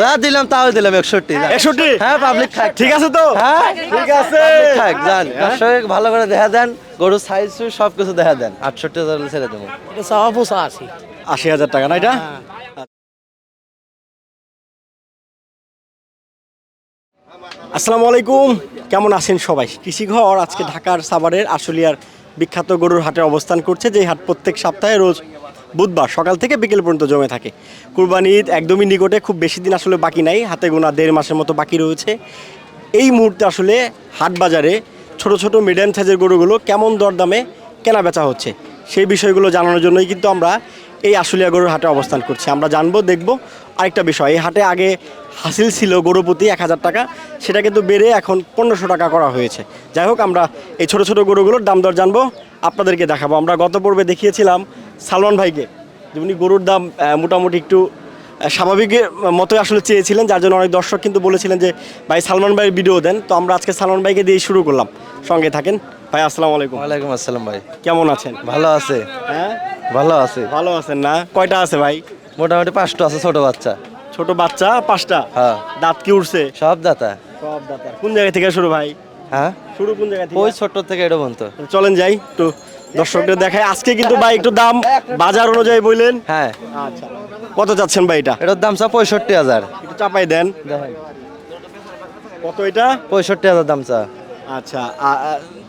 যা দিলাম তাও দিলাম একষট্টি। একষট্টি? হ্যাঁ পাবলিক খাক ঠিক আছে তো? হ্যাঁ ঠিক আছে। খাক জান দর্শক ভালো করে দেখা দেন সাইজ সব কিছু দেখা দেন। আটষট্টি হাজার ছেড়ে দেবো। এটা পোষা আছি আশি হাজার টাকা না এটা? আসসালামু আলাইকুম। কেমন আছেন সবাই? কৃষিঘর আজকে ঢাকার সাভারের আশুলিয়ার বিখ্যাত গরুর হাটে অবস্থান করছে যে হাট প্রত্যেক সপ্তাহে রোজ বুধবার সকাল থেকে বিকেল পর্যন্ত জমে থাকে। কুরবানি ঈদ একদমই নিকটে, খুব বেশি দিন আসলে বাকি নাই, হাতে গোনা দেড় মাসের মতো বাকি রয়েছে। এই মুহূর্তে আসলে হাট বাজারে ছোট ছোট মিডিয়াম সাইজের গরুগুলো কেমন দরদামে কেনা বেচা হচ্ছে, সেই বিষয়গুলো জানানোর জন্যই কিন্তু আমরা এই আশুলিয়া গরুর হাটে অবস্থান করছি। আমরা জানব, দেখব আরেকটা বিষয়, এই হাটে আগে হাসিল ছিল গরু প্রতি এক হাজার টাকা সেটা কিন্তু বেড়ে এখন পনেরোশো টাকা করা হয়েছে। যাই হোক আমরা এই ছোট ছোট গরুগুলোর দাম দর জানব আপনাদেরকে দেখাবো। আমরা গত পর্বে দেখিয়েছিলাম সালমান ভাইকে যে উনি গরুর দাম মোটামুটি একটু স্বাভাবিকের মতোই আসলে চেয়েছিলেন যার জন্য অনেক দর্শক কিন্তু বলেছিলেন যে ভাই সালমান ভাইয়ের ভিডিও দেন। তো আমরা আজকে সালমান ভাইকে দিয়ে শুরু করলাম। সঙ্গে থাকেন। ভাই আসসালামু আলাইকুম। ওয়ালাইকুম আসসালাম ভাই। কেমন আছেন? ভালো আছে। হ্যাঁ? ভালো আছে। ভালো আছেন না? কয়টা আছে ভাই? মোটামুটি পাঁচটা আছে ছোট বাচ্চা। ছোট বাচ্চা পাঁচটা। হ্যাঁ। দাঁত কি উঠছে সব দাতা। সব দাঁত। কোন জায়গা থেকে শুরু ভাই? হ্যাঁ? শুরু কোন জায়গা থেকে? ওই ছোট থেকে এটা বলতো চলেন যাই একটু দর্শকদের দেখায় আজকে কিন্তু ভাই একটু দাম বাজার অনুযায়ী বললেন। হ্যাঁ। আচ্ছা। কত চাচ্ছেন ভাই এটা? এটার দাম চা পঁয়ষট্টি হাজার। একটু চাপাই দেন। কত এটা? পঁয়ষট্টি হাজার দাম চা আচ্ছা।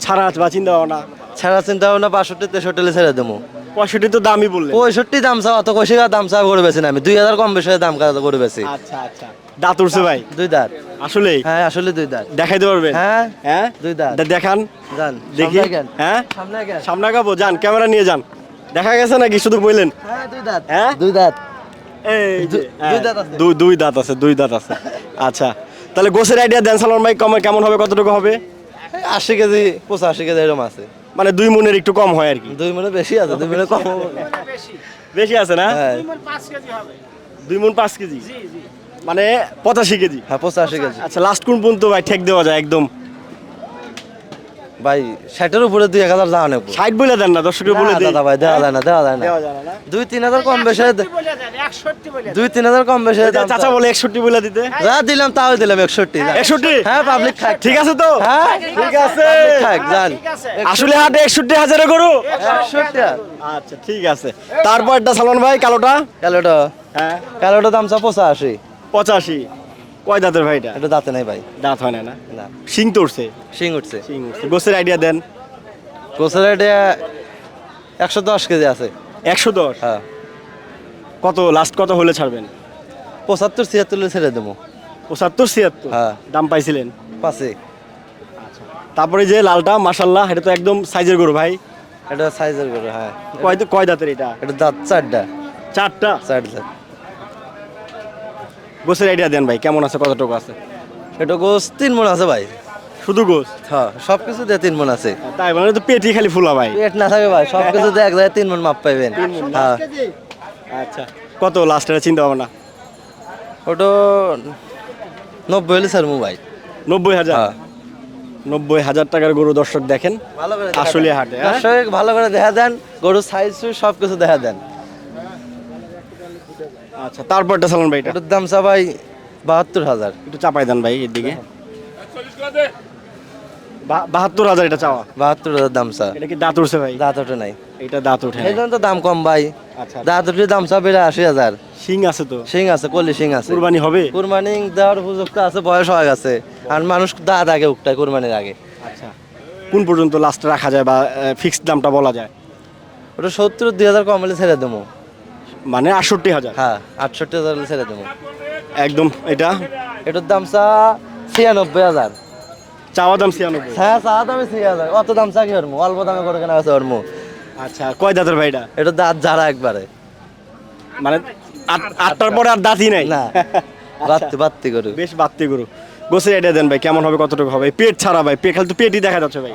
ছাড়া বা চিন্তা ভাবনা? ছাড়া চিন্তা ভাবনা বাষট্টি তেষট্টি ছেড়ে দেবো। পঁয়ষট্টি তো দামই বললেন। পঁয়ষট্টি দাম কষি দাম করে বেছি না আমি। দুই হাজার কম বেশি দাম করে বেছি? আচ্ছা আচ্ছা। দাঁত উঠছে ভাই। দুই দাঁত। আসলেই? হ্যাঁ আসলে দুই দাঁত। দেখাইতে পারবেন? হ্যাঁ হ্যাঁ? দুই দাঁত। দেখান। যান দেখি। হ্যাঁ? সামনে। সামনে আগাবো? যান ক্যামেরা নিয়ে যান। দেখা গেছে নাকি? শুধু বললেন হ্যাঁ দুই দাঁত। হ্যাঁ? দুই দাঁত। হ্যাঁ, দুই দাঁত আছে। দুই দুই দাঁত আছে দুই দাঁত আছে। আচ্ছা। তাহলে গোসের আইডিয়া দেন সালমান ভাই কেমন হবে কতটুকু হবে? আশি কেজি পঁচাশি কেজি এরকম আছে। মানে দুই মনের একটু কম হয় আর কি। দুই মনে বেশি আছে দুই মনে কম বেশি আছে না? হ্যাঁ। দুই মন পাঁচ কেজি মানে পঁচাশি কেজি? হ্যাঁ পঁচাশি কেজি। আচ্ছা লাস্ট কোন পর্যন্ত ভাই ঠেক দেওয়া যায় একদম? ভাই ষাটের উপরে দুই এক হাজার যাওয়া নেব। ষাট বলে দেন না দর্শকের বলে দাদা ভাই দেওয়া যায় না দেওয়া যায় না। দেওয়া? দুই তিন হাজার কম বেশি দুই তিন হাজার কম বেশি চাচা বলে একষট্টি বলে দিতে। যা দিলাম তাও দিলাম একষট্টি। একষট্টি? হ্যাঁ পাবলিক খাক ঠিক আছে তো? হ্যাঁ ঠিক আছে। খাক যান আসলে হাটে একষট্টি হাজারে গরু। একষট্টি আচ্ছা ঠিক আছে। তারপরটা সালমান ভাই কালোটা? কালোটা। হ্যাঁ। কালোটা দাম চা পঁচাশি। পঁচাশি। কয় দাঁতের ভাই এটা? এটা দাঁতে নাই ভাই। দাঁত হয় না না? না। শিং তো উঠছে? শিং উঠছে। শিং উঠছে। গোসের আইডিয়া দেন। গোসলের এটা একশো দশ কেজি আছে। একশো দশ? হ্যাঁ। কত লাস্ট কত হলে ছাড়বেন? পঁচাত্তর ছিয়াত্তর ছেড়ে দেবো। পঁচাত্তর ছিয়াত্তর? হ্যাঁ। দাম পাইছিলেন? পাঁচে। তারপরে যে লালটা মাসাল্লাহ এটা তো একদম সাইজের গরু ভাই। এটা সাইজের গরু হ্যাঁ। কয় কয় দাঁতের এটা? এটা দাঁত চারটা। চারটা? চার দাঁত। গোসের আইডিয়া দেন ভাই কেমন আছে কতটুকু আছে? এটা গোস তিন মন আছে ভাই। শুধু গোস হ্যাঁ সব কিছু দিয়ে তিন মন আছে। তাই মানে তো পেটি খালি ফুলা ভাই। পেট না থাকে ভাই সব কিছু দিয়ে এক জায়গায় তিন মন মাপ পাইবেন। হ্যাঁ। আচ্ছা কত লাস্টের চিন্তা ভাবনা ওটা নব্বই হলে স্যার ভাই। নব্বই হাজার? হ্যাঁ। নব্বই হাজার টাকার গরু দর্শক দেখেন ভালো করে আসলে হাটে হ্যাঁ? ভালো করে দেখা দেন গরুর সাইজ সব কিছু দেখা দেন। আচ্ছা তারপরটা সালন ভাই এটার দাম চা ভাই বাহাত্তর হাজার। একটু চাপাই দেন ভাই এদিকে। বা- বাহাত্তর হাজার এটা চাওয়া? বাহাত্তর হাজার দাম চা। এটা কি দাঁত উঠছে ভাই? দাঁত ওঠে নাই। এটা দাঁত উঠে এই জন্য তো দাম কম ভাই। আচ্ছা। দাঁত উঠে দাম চা বেড়ে আশি হাজার। শিং আছে তো? শিং আছে কলি শিং আছে। কুরবানি হবে? কুরবানি দেওয়ার উপযুক্ত আছে বয়স হয়ে গেছে। আর মানুষ দাঁত আগে উঠটায় কুরবানির আগে। আচ্ছা। কোন পর্যন্ত লাস্ট রাখা যায় বা ফিক্সড দামটা বলা যায়? ওটা সত্তর দুই হাজার কম হলে ছেড়ে দেবো। মানে আটষট্টি হাজার। হ্যাঁ আটষট্টি হাজার হলে ছেড়ে দেবো। একদম এটা? এটার দাম চা ছিয়ানব্বই হাজার। চাওয়া দাম ছিয়ানব্বই? হ্যাঁ চা দামে ছিয়া হাজার। অত দাম চা কি হরমু? অল্প দামে করে কেনা আছে হরমু। আচ্ছা কয় দাঁতের ভাই এটা এটা দাঁত ঝাড়া একবারে। মানে আট- আটটার পরে আর দাঁতই নাই? না বাত্তি বাত্তি করে বেশ বাড়তে গরু। গোসের এটা দেন ভাই কেমন হবে কতটুকু হবে? পেট ছাড়া ভাই পেট খালি তো পেটই দেখা যাচ্ছে ভাই।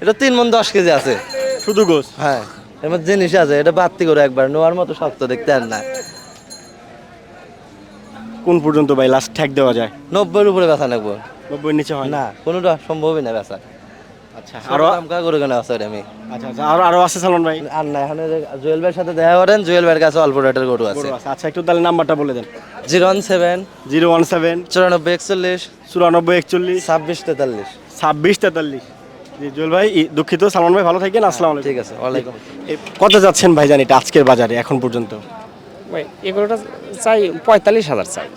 এটা তিন মন দশ কেজি আছে। শুধু গোস? হ্যাঁ। এর মধ্যে জিনিস আছে এটা বাত্তি করে একবার নোয়ার মতো শক্ত দেখতে আর না। কোন পর্যন্ত ভাই লাস্ট ঠেক দেওয়া যায়? নব্বইয়ের উপরে বেচা নেব নব্বই নিচে হয় না? কোনোটা সম্ভবই না বেচা আচ্ছা আরও কেনা আছে আমি। আচ্ছা আচ্ছা আরও আরও আছে ভাই? আর না এখানে জুয়েল ভাইয়ের সাথে দেখা করেন জুয়েল ভাইয়ের কাছে অল্প রেটের গরু আছে। আচ্ছা একটু তাহলে নাম্বারটা বলে দেন। Zero one seven zero one seven চুরানব্বই একচল্লিশ চুরানব্বই একচল্লিশ ছাব্বিশ তেতাল্লিশ। ছাব্বিশ তেতাল্লিশ। জুয়েল ভাই দুঃখিত সালমান ভাই ভালো থাকেন আসসালামু আলাইকুম। ঠিক আছে ওয়ালাইকুম কত যাচ্ছেন ভাই জানি এটা আজকের বাজারে এখন পর্যন্ত? ভাই এগুলোটা চাই পঁয়তাল্লিশ হাজার চাই।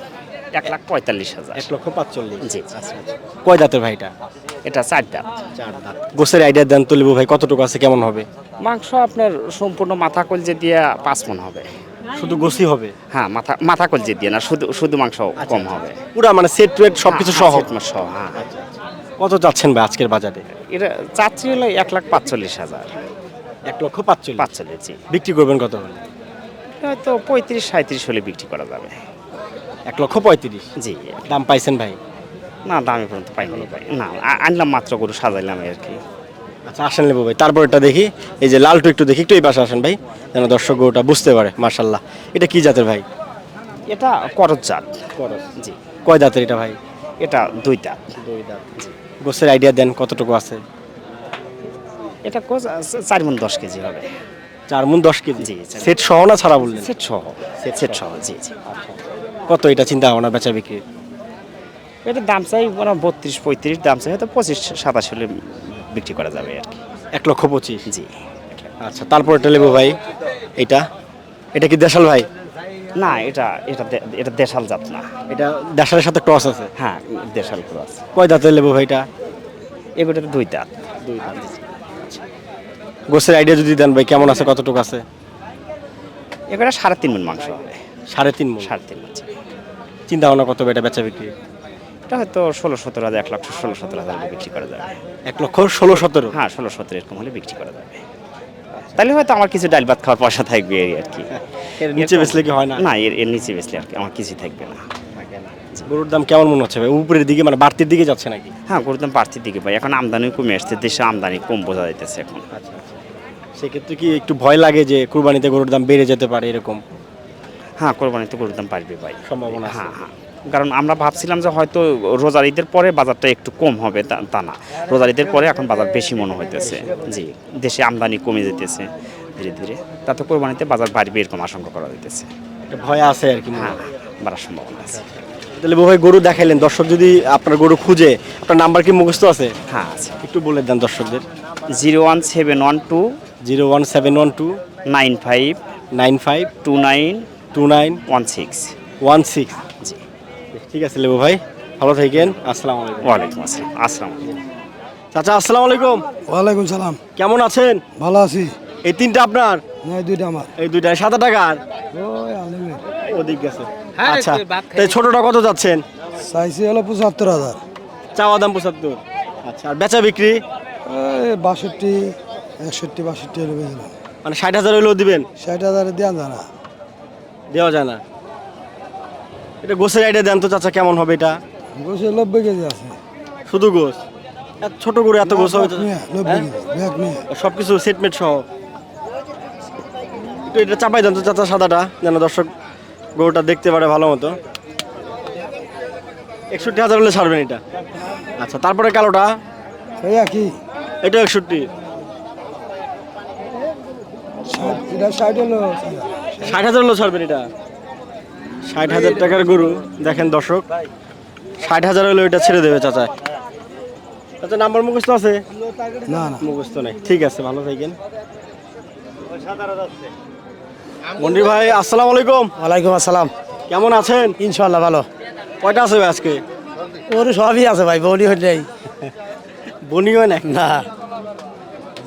এক লাখ পঁয়তাল্লিশ হাজার। এক লক্ষ পাঁচচল্লিশ। জি। কয় দাঁতের ভাইটা এটা? চার দাম চার দাঁত। গোসের আইডিয়া দেন তো লিবু ভাই কতটুকু আছে কেমন হবে? মাংস আপনার সম্পূর্ণ মাথা কলজে দিয়ে পাঁচ মন হবে। শুধু গোসি হবে? হ্যাঁ মাথা মাথা কলজে দিয়ে না শুধু শুধু মাংস কম হবে। পুরা মানে সেট ওয়েট সবকিছু হ্যাঁ, সহ? সহ হ্যাঁ। কত যাচ্ছেন ভাই আজকের বাজারে? এটা চাচ্ছি হলো এক লাখ পাঁচচল্লিশ হাজার। এক লক্ষ পাঁচচল্লিশ। পাঁচচল্লিশ জি। বিক্রি করবেন কত হলে? হয়তো পঁয়ত্রিশ সাঁত্রিশ হলে বিক্রি করা যাবে। এক লক্ষ পঁয়ত্রিশ? জি। দাম পাইছেন ভাই? না দামি পর্যন্ত পাই হলো ভাই না আনলাম মাত্র গরু সাজাইলাম আর কি। আচ্ছা আসেন লেবু ভাই। তারপর এটা দেখি। এই যে লালটু একটু দেখি একটু এই পাশে আসেন ভাই যেন দর্শক ওটা বুঝতে পারে মার্শাল্লাহ এটা কি জাতের ভাই? এটা করজ জাত। করজ জি। কয় দাঁতের এটা ভাই? এটা দুই দাঁত। দুই দাঁত। গোসের আইডিয়া দেন কতটুকু আছে? এটা কোচ চার মন দশ কেজি হবে। চার মুন দশ কেজি? জি, সেট সহ না ছাড়া বললেন? সেট সহ। সেট সহ। জি জি। কত এটা চিন্তা ভাবনা বেচা বিক্রি? এটা দাম চাই মানে বত্রিশ পঁয়ত্রিশ দাম চাই হয়তো পঁচিশ সাতাশ হলে বিক্রি করা যাবে আর কি। এক লক্ষ পঁচিশ? জি। আচ্ছা তারপর এটা ভাই এটা? এটা কি দেশাল ভাই? না এটা এটা এটা দেশাল জাত না। এটা দেশালের সাথে ক্রস আছে? হ্যাঁ দেশাল ক্রস কয় দাঁতের লেবু ভাই এটা এগুলোতে দুই দাঁত। দুই দাঁত। গোসের আইডিয়া যদি দেন ভাই কেমন আছে কতটুকু আছে? এগুলো সাড়ে তিন মন মাংস হবে। সাড়ে তিন মন সাড়ে তিন মন চিন্তা ভাবনা কত এটা বেচা বিক্রি? এটা হয়তো ষোলো সতেরো হাজার এক লক্ষ ষোলো সতেরো হাজার বিক্রি করা যাবে। এক লক্ষ ষোলো সতেরো? হ্যাঁ ষোলো সতেরো এরকম হলে বিক্রি করা যাবে। তাহলে হয়তো আমার কিছু ডাল ভাত খাওয়ার পয়সা থাকবে এই আর কি। এর নিচে বেচলে কি হয় না? না এর এর নিচে বেশলে আর কি আমার কিছুই থাকবে না। গরুর দাম কেমন মনে হচ্ছে ভাই? উপরের দিকে মানে বাড়তির দিকে যাচ্ছে নাকি? হ্যাঁ গরুর দাম বাড়তির দিকে ভাই। এখন আমদানি কমে আসছে দেশে আমদানি কম বোঝা যাইতেছে এখন। আচ্ছা আচ্ছা। সেক্ষেত্রে কি একটু ভয় লাগে যে কুরবানিতে গরুর দাম বেড়ে যেতে পারে এরকম? হ্যাঁ কোরবানিতে গরুর দাম বাড়বে ভাই। সম্ভাবনা আছে। হ্যাঁ হ্যাঁ। কারণ আমরা ভাবছিলাম যে হয়তো রোজার ঈদের পরে বাজারটা একটু কম হবে তা না। রোজার ঈদের পরে এখন বাজার বেশি মনে হইতেছে। জি দেশে আমদানি কমে যেতেছে ধীরে ধীরে। তাতে কোরবানিতে বাজার বাড়বে এরকম আশঙ্কা করা একটা ভয় আছে আর কি হ্যাঁ। বাড়ার সম্ভাবনা আছে। তাহলে ভাই গরু দেখাইলেন। দর্শক যদি আপনার গরু খুঁজে আপনার নাম্বার কি মুখস্থ আছে? হ্যাঁ আছে। একটু বলে দেন দর্শকদের। Zero one seven one two zero one seven one two nine five nine five two nine two nine one six. One six. ঠিক আছে লেবু ভাই ভালো থাকেন আসসালামু আলাইকুম। ওয়ালাইকুম আসসালাম আসসালাম চাচা আসসালামু আলাইকুম। ওয়ালাইকুম সালাম। কেমন আছেন? ভালো আছি। এই তিনটা আপনার? নয় দুইটা আমার। এই দুইটা সাদা টাকার ওদিক গেছে। আচ্ছা তাই ছোটটা কত যাচ্ছেন? চাইছি হলো পঁচাত্তর হাজার। চাওয়া দাম পঁচাত্তর। আচ্ছা আর বেচা বিক্রি? ওই বাষট্টি একষট্টি বাষট্টি হলে বেছিলাম মানে ষাট হাজার হইলেও দিবেন? ষাট হাজারে দেওয়া যায় না। দেওয়া যায় না। এটা গোসের আইডিয়া দেন তো চাচা কেমন হবে এটা? বসে নব্বই কেজি আছে। শুধু গোস? এত ছোট করে এত গোস হবে সব কিছু সেটমেট সহ। একটু এটা চাপাই দেন তো চাচা সাদাটা যেন দর্শক গরুটা দেখতে পারে ভালো মতো। একষট্টি হাজার হলে ছাড়বেন এটা। আচ্ছা তারপরে কালোটা? একই। এটা একষট্টি। ষাট হাজার হলো ছাড়বেন এটা? ষাট হাজার টাকার গরু। দেখেন দর্শক ষাট হাজার হলে এটা ছেড়ে দেবে চাচা। আচ্ছা নাম্বার মুখস্থ আছে? না না। মুখস্থ নাই। ঠিক আছে ভালো থাকেন। মন্ডির ভাই আসসালামু আলাইকুম। ওয়ালাইকুম আসসালাম। কেমন আছেন? ইনশাল্লাহ ভালো। কয়টা আছে ভাই আজকে? ওর সবই আছে ভাই বনি হয়ে নেই। বনি হয় না না।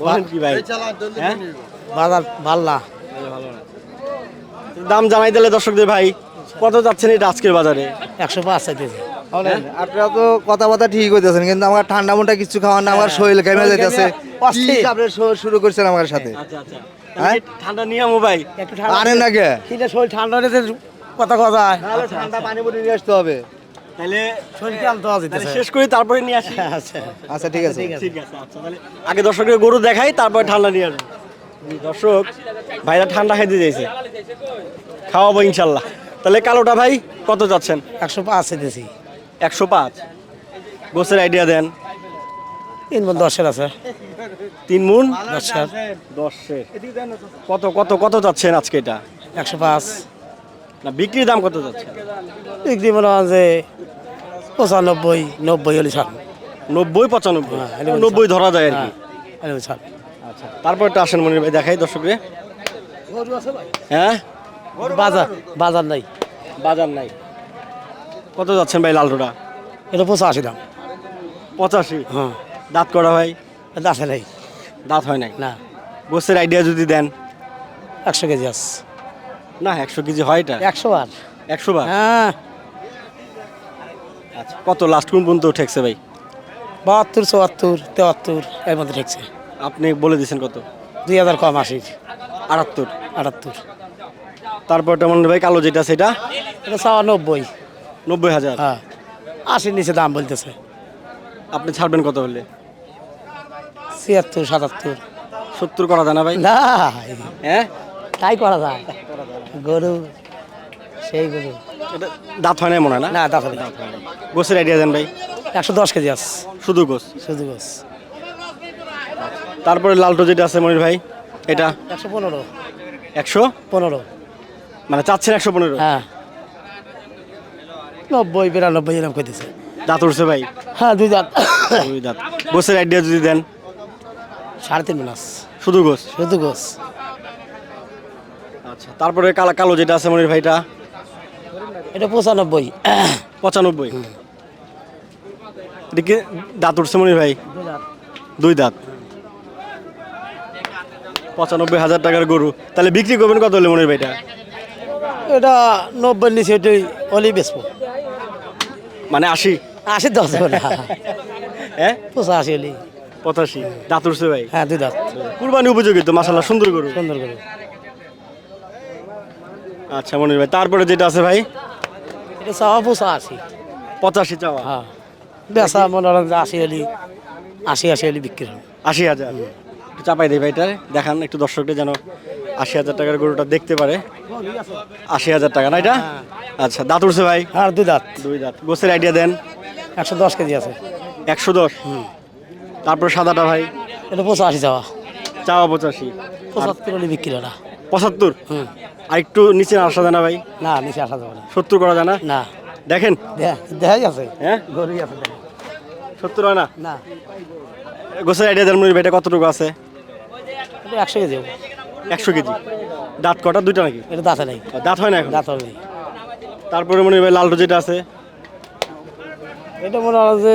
বলেন কি ভাই? হ্যাঁ? বাজার ভালো না দাম জানাই দিলে দর্শকদের ভাই। কত যাচ্ছেন এটা আজকের বাজারে? একশো পাঁচ চাইতেছে। আপনারা তো কথাবার্তা ঠিক হইতেছেন কিন্তু আমার ঠান্ডা মোটা কিছু খাওয়ার না আমার শরীর কেমন যাইতেছে আপনি শুরু করছেন আমার সাথে? আচ্ছা আচ্ছা তাহলে কি ঠান্ডা নিয়ে ভাই? একটু আনেন না কে কিনে শরীর ঠান্ডা হলে কথা কথা ঠান্ডা পানি পুরি নিয়ে আসতে হবে। তাহলে শেষ করি তারপরে নিয়ে আসি। আচ্ছা। আচ্ছা ঠিক আছে। ঠিক আছে। আচ্ছা তাহলে আগে দর্শকের গরু দেখাই তারপরে ঠান্ডা নিয়ে আসব। দর্শক ভাইরা ঠান্ডা খাইতে চাইছে খাওয়াবো ইনশাল্লাহ। তাহলে কালোটা ভাই কত যাচ্ছেন? একশো পাঁচ চাইতেছি একশো পাঁচ। গোসের আইডিয়া দেন। তিন মন দশের আছে। তিন মন দশের। দশের। কত কত কত যাচ্ছেন আজকে এটা? একশো পাঁচ। না বিক্রির দাম কত যাচ্ছে? বিক্রি মনে হয় যে পঁচানব্বই নব্বই হলে ছাড়। নব্বই পঁচানব্বই? হ্যাঁ, নব্বই ধরা যায় আর কি। আচ্ছা তারপর একটা আসেন মনির ভাই দেখাই দর্শকরে হ্যাঁ? বাজার? বাজার নাই। বাজার নাই। কত যাচ্ছেন ভাই লালটোটা এটা পঁচাশি দাম। পঁচাশি? হ্যাঁ। দাঁত করা ভাই? আছে নাই। দাঁত হয় নাই? না। গোসের আইডিয়া যদি দেন। একশো কেজি আছে। না একশো কেজি হয় এটা? একশো আর একশো বার? হ্যাঁ। আচ্ছা কত লাস্ট কোন পর্যন্ত ঠেকছে ভাই? বাহাত্তর চুয়াত্তর তেহাত্তর এর মধ্যে ঠেকছে। আপনি বলে দিয়েছেন কত? দুই হাজার কম আশির। আটাত্তর। আটাত্তর। তারপর তেমন ভাই কালো যেটা সেটা? এটা চাওয়া নব্বই। নব্বই হাজার? হ্যাঁ। আশির নিচে দাম বলতেছে। আপনি ছাড়বেন কত হলে? ছিয়াত্তর সাতাত্তর। সত্তর করা যায় না ভাই? না। হ্যাঁ? তাই করা যায়। গরু সেই গরু। এটা দাঁত হয় না মনে হয় না? না দেখো গোসের আইডিয়া দেন ভাই। একশো দশ কেজি আছে। শুধু গোস? শুধু গোস। তারপরে লালটো যেটা আছে মনির ভাই এটা? একশো পনেরো। একশো? পনেরো। মানে চাচ্ছেন একশো পনেরো? হ্যাঁ। নব্বই বিরানব্বই এরকম করতেছে দাঁত উঠছে ভাই? হ্যাঁ দুই দাঁত। দুই দাঁত। গোসের আইডিয়া যদি দেন। সাড়ে তিন মাস। শুধু গোস? শুধু গোস। আচ্ছা তারপরে কালো কালো যেটা আছে মনির ভাইটা? এটা পঁচানব্বই। পঁচানব্বই? এটা কি দাঁত উঠছে মনির ভাই? দুই দাঁত। পঁচানব্বই হাজার টাকার গরু। তাহলে বিক্রি করবেন কত হলে মনির ভাইটা? এটা নব্বই নিচে ওটাই অলি বেচবো। মানে আশি? আশি দশ হবে না হ্যাঁ? পঁচাশি অলি পঁচাশি। দাঁত উঠছে ভাই? হ্যাঁ দুই দাঁত। কুরবানি উপযোগী তো মাসাল্লাহ সুন্দর গরু। সুন্দর করে আচ্ছা মনির ভাই তারপরে যেটা আছে ভাই? এটা চাওয়া পঁচাশি। পঁচাশি চাওয়া। হ্যাঁ। বেচা মনে হয় আশি অলি আশি আশি অলি বিক্রি হবে আশি হাজার। একটু চাপাই দেয় ভাইটা দেখান একটু দর্শকদের যেন আশি হাজার টাকার গরুটা দেখতে পারে। আশি হাজার টাকা না এটা? আচ্ছা দাঁত উঠছে ভাই? আর দুই দাঁত। দুই দাঁত। গোসের আইডিয়া দেন। একশো দশ কেজি আছে। একশো দশ? তারপর সাদাটা ভাই? এটা পঁচাশি চাওয়া। চাওয়া পঁচাশি। পঁচাত্তর বিক্রি হয় না। পঁচাত্তর? আর একটু নিচে আসা যায় না ভাই? না নিচে আসা যাবে না। সত্তর করা যায় না? না। দেখেন। দেখাই আছে? হ্যাঁ? গরুই আছে সত্তর হয় না? না। গোসের আইডিয়া দেন মনির ভাইটা কতটুকু আছে? এটা একশো কেজি হবে। একশো কেজি? দাঁত কটা? দুইটা নাকি? এটা দাঁতে নেই। দাঁত হয় না এখন? দাঁত হবে না। তারপরে মনির ভাই লালটো যেটা আছে? এটা মনে হয় যে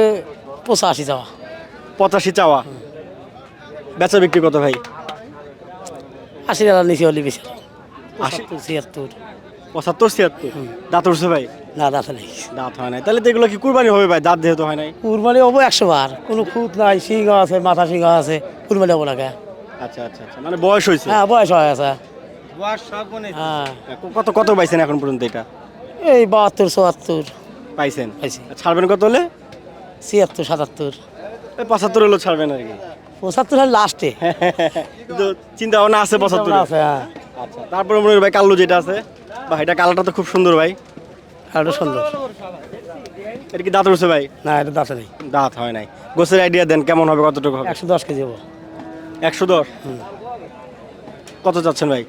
পঁচাশি চাওয়া। পঁচাশি চাওয়া। বেচা বিক্রি কত ভাই? আশি টাকার নিচে হলে বেশি আশি পঁচাত্তর ছিয়াত্তর। পঁচাত্তর ছিয়াত্তর। দাঁত উঠছে ভাই? না দাঁতে নেই। দাঁত হয় নাই। তাহলে তো এগুলো কি কুরবানি হবে ভাই? দাঁত যেহেতু হয় নাই। কুরবানি হব একশো বার। কোনো খুঁত নাই সিংহ আছে মাথা সিংহ আছে কুরবানি হব না কে? আচ্ছা আচ্ছা আচ্ছা। মানে বয়স হয়েছে হ্যাঁ বয়স হয়ে গেছে। হ্যাঁ। কত কত পাইছেন এখন পর্যন্ত এটা? এই বাহাত্তর চুয়াত্তর। পাইছেন? পাইছি। ছাড়বেন কত হলে? ছিয়াত্তর সাতাত্তর। এই পঁচাত্তর হলো ছাড়বেন আর কি। পঁচাত্তর হলে লাস্টে চিন্তা ভাবনা আছে পঁচাত্তর আছে হ্যাঁ। আচ্ছা তারপরে মনির ভাই কাল্লু যেটা আছে। বা এটা কালারটা তো খুব সুন্দর ভাই। আর সুন্দর। এটা কি দাঁত উঠছে ভাই? না এটা দাঁতে নেই। দাঁত হয় নাই। গোসের আইডিয়া দেন কেমন হবে কতটুকু হবে? একশো দশ কেজি হব। একশো দশ? কত চাচ্ছেন ভাই?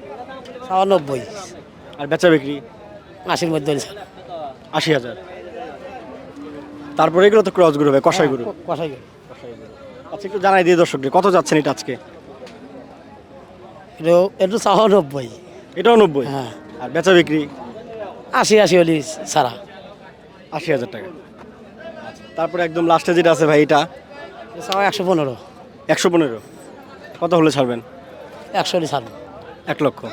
নব্বই। আর বেচা বিক্রি? আশির মধ্যে আশি হাজার। তারপরে এগুলো তো ক্রস গরু ভাই কষাই গরু কষাই গেল আচ্ছা একটু জানাই দিয়ে দর্শকদের কত যাচ্ছেন এটা আজকে? এটা একটু চাওয়া নব্বই। এটাও নব্বই? হ্যাঁ। আর বেচা বিক্রি? আশি আশি হলি ছাড়া। আশি হাজার টাকা। তারপরে একদম লাস্টে যেটা আছে ভাই এটা? চাওয়া একশো পনেরো। একশো পনেরো। কত হলে ছাড়বেন? একশো হলি ছাড় এক লক্ষ।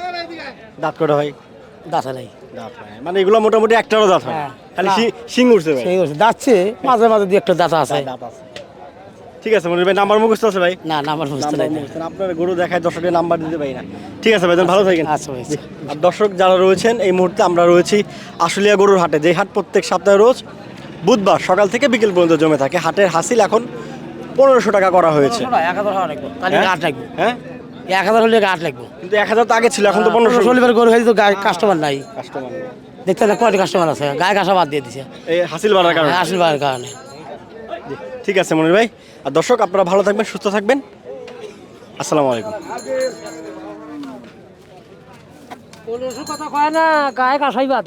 দাঁত কটা ভাই? দাঁতে নেই। দাঁত হয় মানে এগুলো মোটামুটি একটারও দাঁত হয়। হ্যাঁ। খালি। শি- শিং উঠছে ভাই। সেই হচ্ছে যাচ্ছে মাঝে মাঝে দু একটা দাঁতা আছে। দাঁত আছে। ঠিক আছে মনির ভাই নাম্বার মুখস্থ আছে ভাই? না নাই। নাম্বার মুখস্থ। না। আপনার গরু দেখায় দর্শকের নাম্বার দিতে পারি না। ঠিক আছে ভাই ভালো থাকেন। আচ্ছা ভাই আর দর্শক যারা রয়েছেন এই মুহূর্তে আমরা রয়েছি আশুলিয়া গরুর হাটে। যে হাট প্রত্যেক সপ্তাহে রোজ বুধবার সকাল থেকে বিকেল পর্যন্ত জমে থাকে। হাটের হাসিল এখন পনেরোশো টাকা করা হয়েছে। এক হাজার লাগবে। হ্যাঁ? লাগবে। হ্যাঁ? এক হাজার হলে আট লাগবে। কিন্তু এক হাজার তো আগে ছিল এখন তো পনেরোশো। শনিবার গরু হয়েছে তো গায়ে কাস্টমার নাই। কাস্টমার দেখতে না কয়টি কাস্টমার আছে? গায়ে কাঁসা বাদ দিয়ে দিছে। এই হাসিল বাড়ার কারণে। হাসিল বাড়ার কারণে। ঠিক আছে মনির ভাই। আর দর্শক, আপনারা ভালো থাকবেন, সুস্থ থাকবেন। আসসালামু আলাইকুম। কথা কয় না, গায়ে কাসাই বাদ